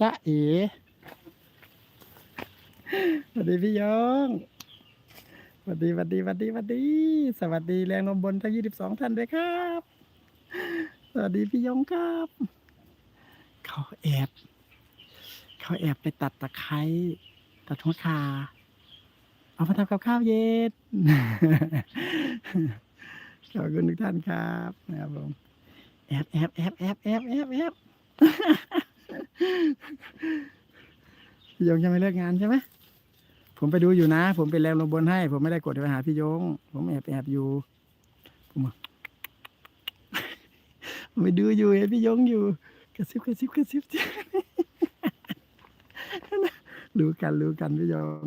จ๊ะเอ๋สวัสดีพี่ยองสวัสดีสวัสดีสวัสดีสวัสดี สวัสดีแรงลมบนทั้งยี่สิบสองท่านด้วยครับ สวัสดีพี่ยองครับ เขาแอบเขาแอบไปตัดตะไคร้ตัดหัวคาเอามาทำกับข้าวเย็นขอบคุณทุกท่านครับนะครับผมแอบแอบแอบแอบแอบแอบแอบ พี่ยงยังไม่เลิกงานใช่ไหมผมไปดูอยู่นะ ผมเป็นแรงลมบนให้ ผมไม่ได้กดไปหาพี่ยง ผมแอบแอบอยู่ผมบอกผมไปดูอยู่เห็นพี่ยงอยู่กระซิบกระซิบกระซิบรู้กันรู้กันพี่ยง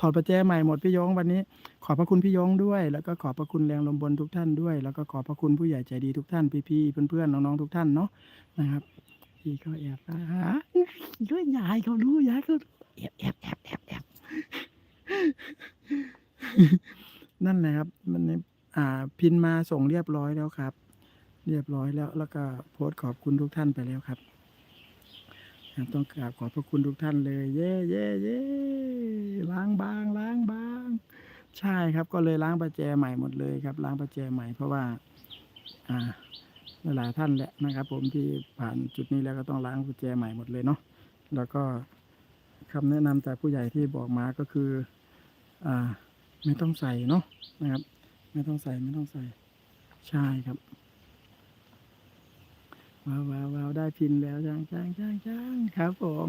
ถอดประแจใหม่หมดพี่ยงวันนี้ ขอบพระคุณพี่ยงด้วย แล้วก็ขอบพระคุณแรงลมบนทุกท่านด้วย แล้วก็ขอบพระคุณผู้ใหญ่ใจดีทุกท่านพี่ๆเพื่อนๆน้องๆทุกท่านเนาะนะครับ พี่เขาแอบหาด้วยยายเขารู้ยายเขาแอบแอบแอบแอบแอบนั่นแหละครับ มันนี่อ่า พินมาส่งเรียบร้อยแล้วครับ เรียบร้อยแล้ว แล้วก็โพสต์ขอบคุณทุกท่านไปแล้วครับต้องกราบขอบพระคุณทุกท่านเลย เย่เย่เย่ล้างบาง ล้างบาง ใช่ครับ ก็เลยล้างประแจใหม่หมดเลยครับ ล้างประแจใหม่เพราะว่า อ่า หลายท่านแหละนะครับ ผมที่ผ่านจุดนี้แล้วก็ต้องล้างกุญแจใหม่หมดเลยเนาะแล้วก็คำแนะนำจากผู้ใหญ่ที่บอกมาก็คือ อ่า ไม่ต้องใส่เนาะนะครับ ไม่ต้องใส่ไม่ต้องใส่ ใช่ครับว้าวว้าววาวได้พินแล้วจ้างจ้างจ้างจ้างครับ ผม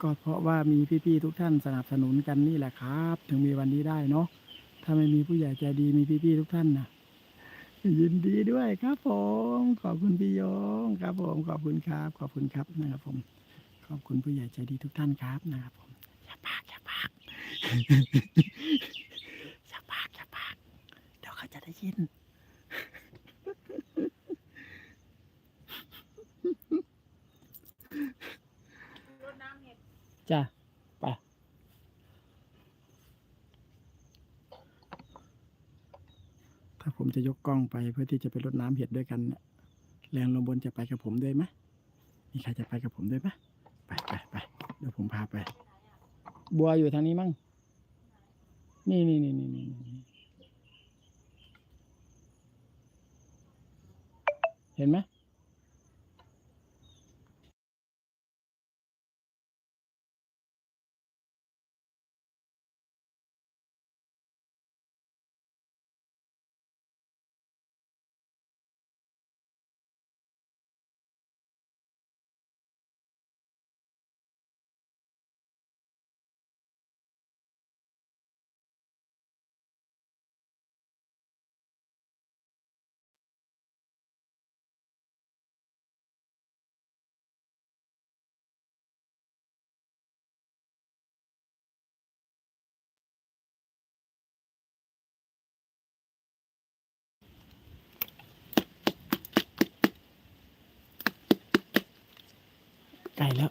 ก็เพราะว่ามีพี่ๆทุกท่านสนับสนุนกันนี่แหละครับ ถึงมีวันนี้ได้เนาะถ้าไม่มีผู้ใหญ่ใจดีมีพี่ๆทุกท่านนะ ยินดีด้วยครับผม ขอบคุณพี่ยงครับผม ขอบคุณครับ ขอบคุณครับนะครับผม ขอบคุณผู้ใหญ่ใจดีทุกท่านครับนะครับผมอย่าปากอย่าปากอย่าปากอย่าปากเดี๋ยวเขาจะได้ยินจ้ะไปถ้าผม จะยกกล้องไปเพื่อที่จะไปรดน้ำเห็ดด้วยกัน แรงลมบนจะไปกับผมด้วยไหมมีใครจะไปกับผมด้วยไหมไปไปไปเดี๋ยวผมพาไป บัวอยู่ทางนี้มั้งนี่นี่นี่นี่นี่เห็นไหม ไกลแล้ว